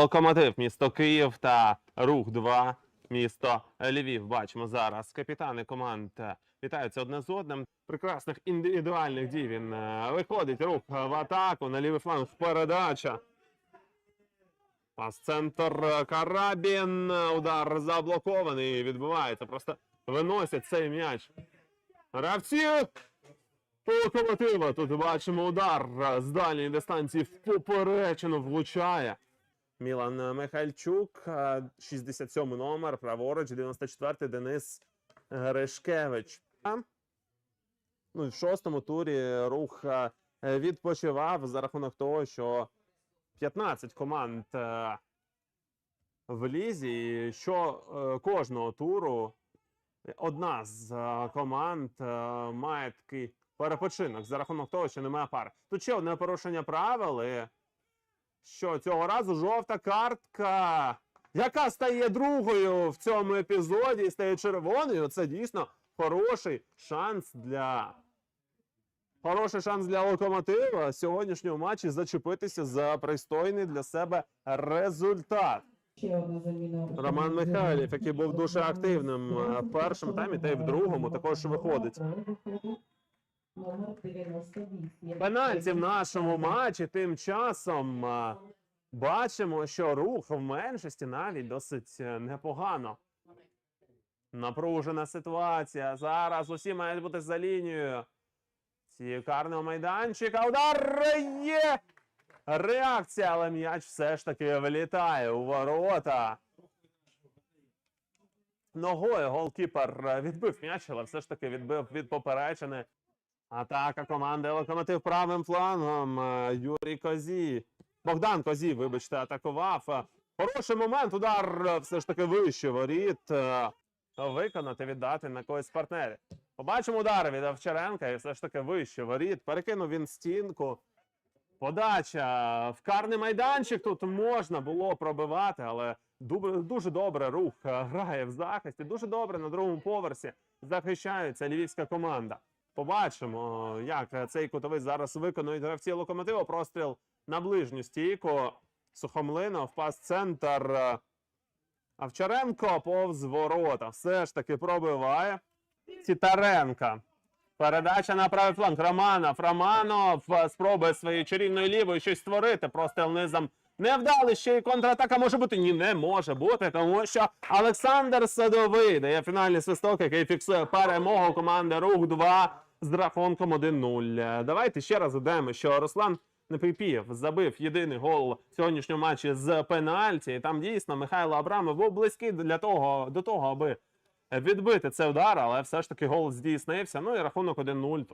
Локомотив, місто Київ та Рух 2, місто Львів. Бачимо зараз. Капітани команд е, вітаються одне з одним. Прекрасних індивідуальних дій він е, виходить. Рух в атаку. На лівий фланг передача. Пас центр Карабін. Удар заблокований. Відбувається. Просто виносять цей м'яч. Гравці локомотива. Тут бачимо удар з дальньої дистанції в поперечину влучає. Мілан Михальчук, е, 67 номер, праворуч, 94-й Денис Гришкевич. Ну в шостому турі рух відпочивав за рахунок того, що 15 команд в лізі, і що е, кожного туру одна з е, команд е, має такий перепочинок за рахунок того, що немає пар. Тут ще одне порушення правил. І що цього разу жовта картка, яка стає другою в цьому епізоді і стає червоною. Це дійсно хороший шанс для. Хороший шанс для локомотива в сьогоднішньому матчі зачепитися за пристойний для себе результат. Роман Михайлів, який був дуже активним е, в першому таймі, та й в другому також виходить. Номер 98. Пенальті в нашому матчі тим часом а, бачимо, що рух в меншості навіть досить е, непогано. Напружена ситуація. Зараз усі мають бути за лінією. Ці карного майданчика. Удар є! Реакція, але м'яч все ж таки вилітає у ворота. Ногою голкіпер е, відбив м'яч, але все ж таки відбив від поперечини. Атака команди Локомотив правим флангом. е, Юрій Козі. Богдан Козі, вибачте, атакував. Е, Хороший момент. Удар е, все ж таки вище воріт. Виконати, віддати на когось з партнерів. Побачимо удар від Овчаренка і все ж таки вище воріт. Перекинув він стінку. Подача в карний майданчик тут можна було пробивати, але дуже добре рух грає в захисті. Дуже добре на другому поверсі захищається львівська команда. Побачимо, як цей кутовий зараз виконують гравці локомотиву. Простріл на ближню стійку. Сухомлинов, пас центр. е, Овчаренко повз ворота. Все ж таки пробиває. Тітаренка. Передача на правий фланг. Романов. Романов е, спробує своєю чарівною лівою щось створити. Простріл низом не вдали. Ще й контратака може бути. Ні, не може бути, тому що Олександр Садовий дає фінальний свисток, який фіксує перемогу команди Рух 2 з рахунком 1-0. Е, Давайте ще раз додаємо, що Руслан Непипієв забив єдиний гол сьогоднішньому матчі з пенальті. І там дійсно Михайло Абрамов був близький для того, до того, аби відбити цей удар, але все ж таки гол здійснився. Ну і рахунок 1-0.